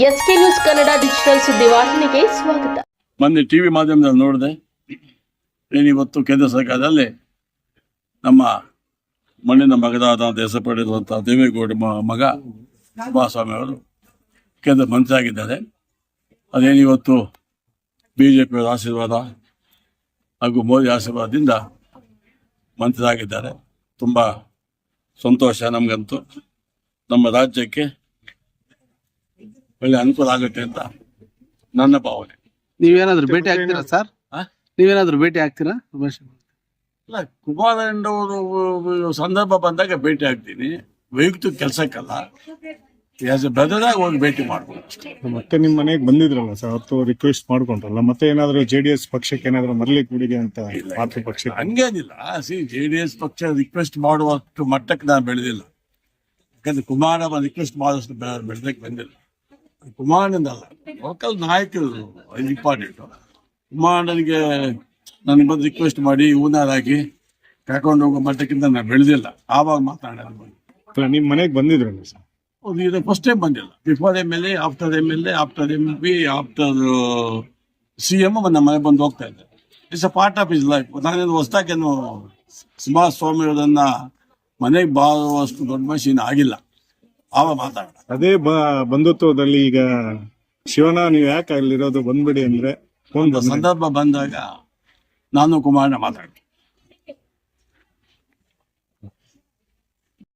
S K news Kannada digital ಸುದ್ದಿವಾಹಿನಿಗೆ ಸ್ವಾಗತ. ಮೊನ್ನೆ ಟಿವಿ ಮಾಧ್ಯಮದಲ್ಲಿ ನೋಡಿದೆ ಏನಿವತ್ತು ಕೇಂದ್ರ ಸರ್ಕಾರದಲ್ಲಿ ನಮ್ಮ ಮಣ್ಣಿನ ಮಗದಾದ ದೇಶ ಪಡೆದಿರುವಂತಹ ದೇವೇಗೌಡ ಮಗ ಕುಮಾರಸ್ವಾಮಿ ಅವರು ಕೇಂದ್ರ ಮಂತ್ರಿ ಆಗಿದ್ದಾರೆ. ಅದೇನಿವತ್ತು ಬಿ ಜೆ ಪಿಯವರ ಆಶೀರ್ವಾದ ಹಾಗೂ ಮೋದಿ ಆಶೀರ್ವಾದದಿಂದ ಮಂತ್ರಿ ಆಗಿದ್ದಾರೆ. ತುಂಬ ಸಂತೋಷ ನಮಗಂತೂ. ನಮ್ಮ ರಾಜ್ಯಕ್ಕೆ ಒಳ್ಳೆ ಅನುಕೂಲ ಆಗುತ್ತೆ ಅಂತ ನನ್ನ ಭಾವನೆ. ನೀವೇನಾದ್ರೂ ಭೇಟಿ ಆಗ್ತೀರಾ ಸರ್? ಆ? ನೀವೇನಾದ್ರೂ ಭೇಟಿ ಆಗ್ತೀರಾ? ಇಲ್ಲ ಕುಮಾರಣ್ಣವರು ಸಂದರ್ಭ ಬಂದಾಗ ಭೇಟಿ ಆಗ್ತೀನಿ. ವೈಯಕ್ತಿಕ ಕೆಲಸಕ್ಕಲ್ಲ. ಆಸ್ ಎ ಬ್ರದರಾಗಿ ಹೋಗಿ ಭೇಟಿ ಮಾಡ್ಬೋದು ಅಷ್ಟೇ. ಮತ್ತೆ ನಿಮ್ಮ ಮನೆಗೆ ಬಂದಿದ್ರಲ್ಲ ಸರ್? ಅವತ್ತು ರಿಕ್ವೆಸ್ಟ್ ಮಾಡ್ಕೊಂಡ್ರಲ್ಲ ಮತ್ತೆ ಏನಾದ್ರು ಜೆಡಿಎಸ್ ಪಕ್ಷಕ್ಕೆ ಏನಾದ್ರು ಮರಳಿ ಕೂಡಿಗೆ ಅಂತ ಮಾತೃ ಪಕ್ಷಕ್ಕೆ? ಹಂಗೇನಿಲ್ಲ. ಸಿ ಜೆ ಡಿ ಎಸ್ ಪಕ್ಷ ರಿಕ್ವೆಸ್ಟ್ ಮಾಡುವಷ್ಟು ಮಟ್ಟಕ್ಕೆ ನಾನು ಬೆಳೆದಿಲ್ಲ. ಯಾಕಂದ್ರೆ ಕುಮಾರ ರಿಕ್ವೆಸ್ಟ್ ಮಾಡುವಷ್ಟು ಬೆಳೆದಕ್ಕೆ ಬಂದಿಲ್ಲ. ಕುಮಾರಣ್ಣಂದಲ್ಲ ಲೋಕಲ್ ನಾಯಕರು ಇಂಪಾರ್ಟೆಂಟ್ ಕುಮಾರಣ್ಣನಿಗೆ ನನಗೆ ಬಂದು ರಿಕ್ವೆಸ್ಟ್ ಮಾಡಿ ಹಾಕಿ ಕರ್ಕೊಂಡು ಹೋಗೋ ಮಟ್ಟಕ್ಕಿಂತ ನಾನು ಬೆಳೆದಿಲ್ಲ. ಆವಾಗ ಮಾತಾಡೋದು ನಿಮ್ಮ ಮನೆಗೆ ಬಂದಿದ್ರು ಸರ್? ಇದು ಫಸ್ಟ್ ಟೈಮ್ ಬಂದಿಲ್ಲ. Before M L A after M L A after M P after C M ನಮ್ಮ ಮನೆ ಬಂದು ಹೋಗ್ತಾ ಇದ್ದೆ. It's a part of his life ನಾನೇನು ಹೊಸದಾಗೇನು ಕುಮಾರಸ್ವಾಮಿ ಅವರನ್ನ ಮನೆಗೆ ಬಾರುವಷ್ಟು ದೊಡ್ಡ ಮಷೀನ್ ಆಗಿಲ್ಲ. ಮಾತಾಡ ಅದೇ ಬ- ಬಂಧುತ್ವದಲ್ಲಿ ಈಗ ಶಿವನ ನೀವ್ ಯಾಕೆ ಅಲ್ಲಿರೋದು ಬಂದ್ಬಿಡಿ ಅಂದ್ರೆ ಫೋನ್ ಒಂದು ಸಂದರ್ಭ ಬಂದಾಗ ನಾನು ಕುಮಾರನ ಮಾತಾಡ್ತೀನಿ.